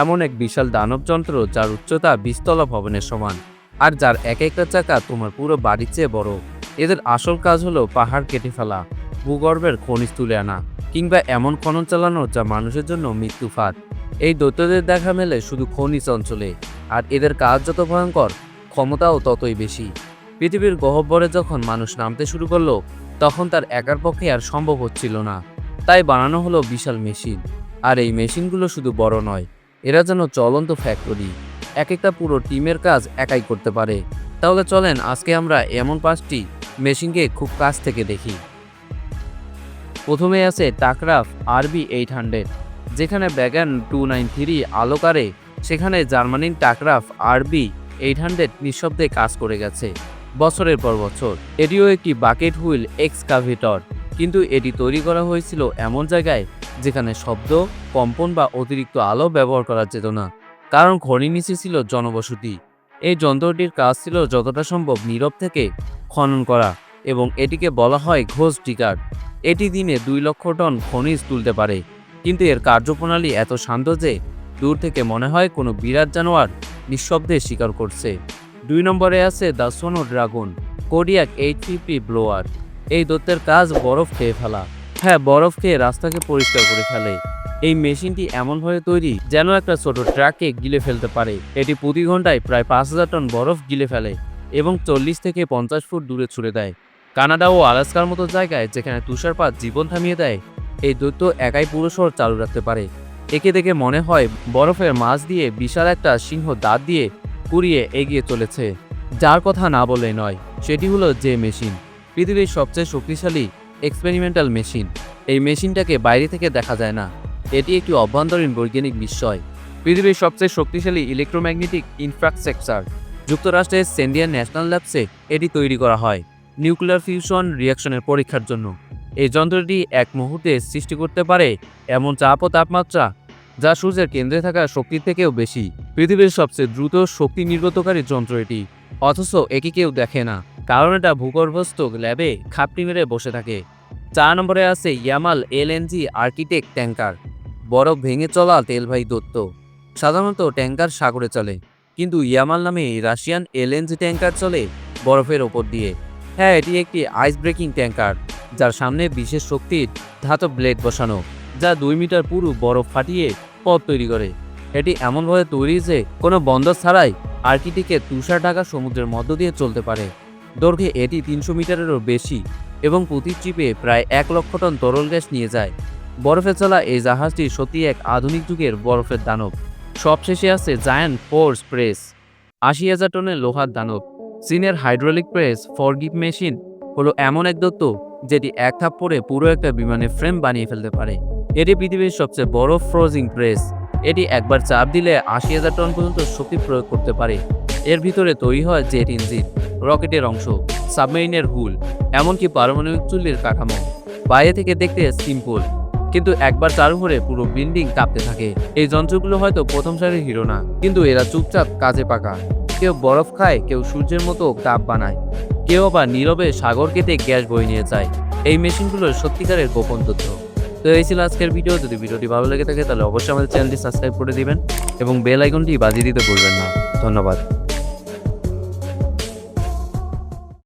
এমন এক বিশাল দানব যন্ত্র যার উচ্চতা বিস্তলা ভবনের সমান। আর যার এক একটা চাকা তোমার পুরো বাড়ির চেয়ে বড়। এদের আসল কাজ হলো পাহাড় কেটে ফেলা, ভূগর্ভের খনিজ তুলে আনা, কিংবা এমন খনন চালানো যা মানুষের জন্য মৃত্যু ফাঁদ। এই দৈত্যদের দেখা মেলে শুধু খনিজ অঞ্চলে, আর এদের কাজ যত ভয়ঙ্কর, ক্ষমতাও ততই বেশি। পৃথিবীর গহ্বরে যখন মানুষ নামতে শুরু করল, তখন তার একার পক্ষে আর সম্ভব হচ্ছিল না। তাই বানানো হলো বিশাল মেশিন, আর এই মেশিনগুলো শুধু বড় নয় এরা যেন চলন্ত ফ্যাক্টরি এক একটা পুরো টিমের কাজ একাই করতে পারে। তাহলে চলেন, আজকে আমরা এমন পাঁচটি মেশিনকে খুব কাছ থেকে দেখি। প্রথমে আছে টাকরাফ আরবি এইট হান্ড্রেড যেখানে ব্যাগান টু নাইন থ্রি আলোকারে সেখানে জার্মানির টাকরাফ আরবি এইট হান্ড্রেড নিঃশব্দে কাজ করে গেছে, বছরের পর বছর। এটিও একটি বাকেট হুইল এক্সকাভেটর কিন্তু এটি তৈরি করা হয়েছিল এমন জায়গায় যেখানে শব্দ, কম্পন বা অতিরিক্ত আলো ব্যবহার করা যেত না কারণ খনির নিচে ছিল জনবসতি। এই যন্ত্রটির কাজ ছিল যতটা সম্ভব নীরব থেকে খনন করা এবং এটিকে বলা হয় ঘোষ টিকার এটি দিনে দুই লক্ষ টন খনিজ তুলতে পারে। কিন্তু এর কার্যপ্রণালী এত শান্ত যে দূর থেকে মনে হয় কোনো বিরাট জানোয়ার নিঃশব্দে শিকার করছে। দুই নম্বরে আছে the snow dragon, Kodiak eight fifty blower. এই দত্তের কাজ বরফ খেয়ে ফেলা। হ্যাঁ বরফ খেয়ে রাস্তাকে পরিষ্কার করে ফেলে। এই মেশিনটি এমনভাবে তৈরি যেন একটা ছোট ট্রাককে গিলে ফেলতে পারে। এটি প্রতি ঘন্টায় প্রায় পাঁচ হাজার টন বরফ গিলে ফেলে এবং চল্লিশ থেকে পঞ্চাশ ফুট দূরে ছুড়ে দেয়। কানাডা ও আলাস্কার মতো জায়গায় যেখানে তুষারপাত জীবন থামিয়ে দেয়, এই দৈত্য একাই পুরো শহর চালু রাখতে পারে। একে দেখে মনে হয় বরফের মাছ দিয়ে বিশাল একটা সিংহ দাঁত দিয়ে কুড়িয়ে এগিয়ে চলেছে। যার কথা না বলে নয়, সেটি হলো যে মেশিন। পৃথিবীর সবচেয়ে শক্তিশালী এক্সপেরিমেন্টাল মেশিন এই মেশিনটাকে বাইরে থেকে দেখা যায় না। এটি একটি অভ্যন্তরীণ বৈজ্ঞানিক বিস্ময়। পৃথিবীর সবচেয়ে শক্তিশালী ইলেকট্রোম্যাগনেটিক ইনফ্রাস্ট্রাকচার যুক্তরাষ্ট্রের সেন্ডিয়ান ন্যাশনাল ল্যাবসে এটি তৈরি করা হয় নিউক্লিয়ার ফিউশন রিয়াকশনের পরীক্ষার জন্য। এই যন্ত্রটি এক মুহূর্তে সৃষ্টি করতে পারে এমন চাপ ও তাপমাত্রা যা সূর্যের কেন্দ্রে থাকা শক্তির থেকেও বেশি। পৃথিবীর সবচেয়ে দ্রুত শক্তি নির্গতকারী যন্ত্র এটি। অথচ একে কেউ দেখে না। কারণ এটা ভূগর্ভস্থ ল্যাবে খাপটি মেরে বসে থাকে। চার নম্বরে আছে ইয়ামাল এলএনজি আর্কিটেক্ট ট্যাঙ্কার। বরফ ভেঙে চলা তেলভাই দত্ত। সাধারণত ট্যাঙ্কার সাগরে চলে, কিন্তু ইয়ামাল নামে রাশিয়ান এলএনজি ট্যাঙ্কার চলে বরফের ওপর দিয়ে। হ্যাঁ এটি একটি আইস ব্রেকিং ট্যাঙ্কার, যার সামনে বিশেষ শক্তির ধাতব ব্লেড বসানো, যা দুই মিটার পুরো বরফ ফাটিয়ে পথ তৈরি করে। এটি এমনভাবে তৈরি যে কোনো বন্দর ছাড়াই আর্কিটিকে তুষার ঢাকা সমুদ্রের মধ্য দিয়ে চলতে পারে। দৈর্ঘ্যে এটি তিনশো মিটারেরও বেশি এবং প্রতি ট্রিপে প্রায় এক লক্ষ টন তরল গ্যাস নিয়ে যায়। বরফে চলা এই জাহাজটি সত্যি এক আধুনিক যুগের বরফের দানব। সবশেষে আছে জায়ান্ট ফোর্স প্রেস আশি হাজার টনের লোহার দানব। চীনের হাইড্রোলিক প্রেস ফরগিভ মেশিন হলো এমন এক দত্ত যেটি এক থাপ থাপ্পড়ে পুরো একটা বিমানের ফ্রেম বানিয়ে ফেলতে পারে। এটি পৃথিবীর সবচেয়ে বড় ফ্রোজিং প্রেস এটি একবার চাপ দিলে আশি হাজার টন পর্যন্ত শক্তি প্রয়োগ করতে পারে। এর ভিতরে তৈরি হয় জেট ইঞ্জিন। রকেটের অংশ, সাবমেরিনের হুল, এমনকি পারমাণবিক চুল্লির কাঠামো। বাইরে থেকে দেখতে সিম্পল কিন্তু একবার চালু করে পুরো বিল্ডিং কাঁপতে থাকে। এই যন্ত্রগুলো হয়তো প্রথম সারির হিরো না, কিন্তু এরা চুপচাপ কাজে পাকা। কেউ বরফ খায়, কেউ সূর্যের মতো তাপ বানায়। কেউ আবার নীরবে সাগর কেটে গ্যাস বয়ে নিয়ে যায়। এই মেশিনগুলোর সত্যিকারের গোপন তথ্য। তো এই ছিল আজকের ভিডিও। যদি ভিডিওটি ভালো লেগে থাকে, তাহলে অবশ্যই আমাদের চ্যানেলটি সাবস্ক্রাইব করে দিবেন এবং বেল আইকনটি বাজিয়ে দিতে ভুলবেন না। ধন্যবাদ।